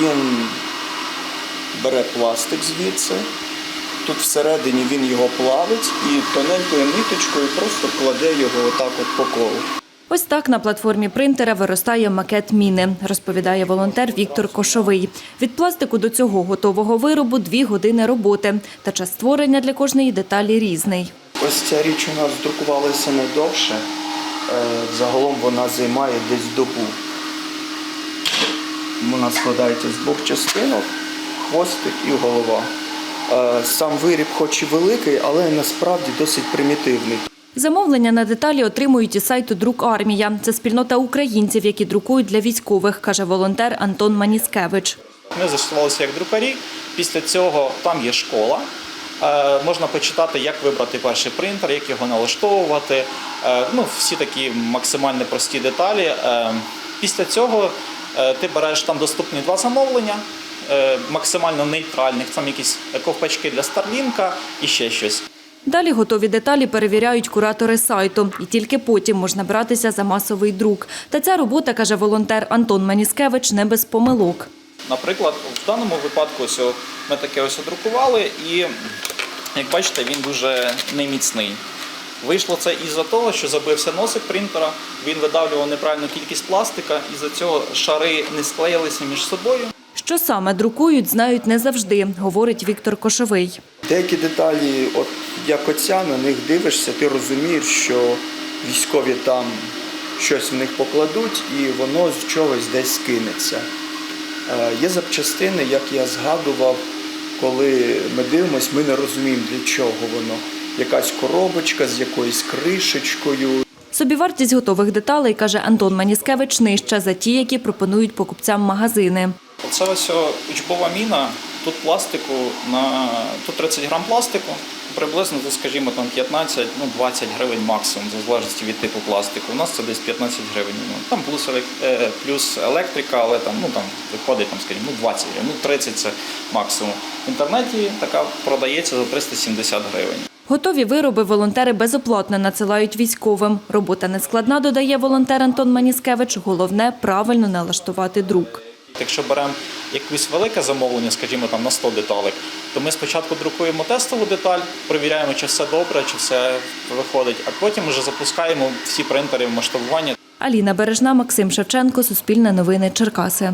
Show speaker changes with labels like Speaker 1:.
Speaker 1: він бере пластик звідси. Тут всередині він його плавить і тоненькою ниточкою просто кладе його отак от по колу.
Speaker 2: Ось так на платформі принтера виростає макет міни, розповідає волонтер Віктор Кошовий. Від пластику до цього готового виробу дві години роботи. Та час створення для кожної деталі різний.
Speaker 1: Ось ця річ у нас друкувалася не довше. Е, Загалом вона займає десь добу. Вона складається з двох частинок, хвостик і голова. Е, Сам виріб хоч і великий, але насправді досить примітивний.
Speaker 2: Замовлення на деталі отримують із сайту Друк Армія. Це спільнота українців, які друкують для військових, каже волонтер Антон Маніскевич.
Speaker 3: Ми застосувалися як друкарі. Після цього там є школа. Е, Можна почитати, як вибрати перший принтер, як його налаштовувати. Е, Ну, всі такі максимально прості деталі. Після цього ти береш там доступні два замовлення, е, максимально нейтральних, там якісь ковпачки для Старлінка і ще щось.
Speaker 2: Далі готові деталі перевіряють куратори сайту, і тільки потім можна братися за масовий друк. Та ця робота, каже волонтер Антон Маніскевич, не без помилок.
Speaker 3: Наприклад, в даному випадку ось ми таке ось одрукували, і як бачите, він дуже неміцний. Вийшло це із-за того, що забився носик принтера, він видавлював неправильну кількість пластика, і за цього шари не склеїлися між собою.
Speaker 2: Що саме друкують, знають не завжди, говорить Віктор Кошовий.
Speaker 1: Деякі деталі, от як оця, на них дивишся, ти розумієш, що військові там щось в них покладуть і воно з чогось десь скинеться. Е, Є запчастини, як я згадував, коли ми дивимося, ми не розуміємо, для чого воно. Якась коробочка з якоюсь кришечкою.
Speaker 2: Собівартість готових деталей, каже Антон Маніскевич, нижча за ті, які пропонують покупцям магазини.
Speaker 3: Оце ось учбова міна. Тут пластику на тут 30 грам пластику, приблизно, це, скажімо, там 15, ну 20 гривень максимум, в залежності від типу пластику. У нас це десь 15 гривень. Ну, там плюс, е, плюс електрика, але там, ну, там виходить, там, скажімо, ну, 20 гривень, ну 30 це максимум. В інтернеті така продається за 370 гривень.
Speaker 2: Готові вироби волонтери безоплатно надсилають військовим. Робота не складна, додає волонтер Антон Маніскевич. Головне правильно налаштувати друк.
Speaker 3: Якщо беремо якесь велике замовлення, скажімо, там на 100 деталек, то ми спочатку друкуємо тестову деталь, перевіряємо, чи все добре, чи все виходить, а потім вже запускаємо всі принтери в масштабування.
Speaker 2: Аліна Бережна, Максим Шевченко, Суспільне новини, Черкаси.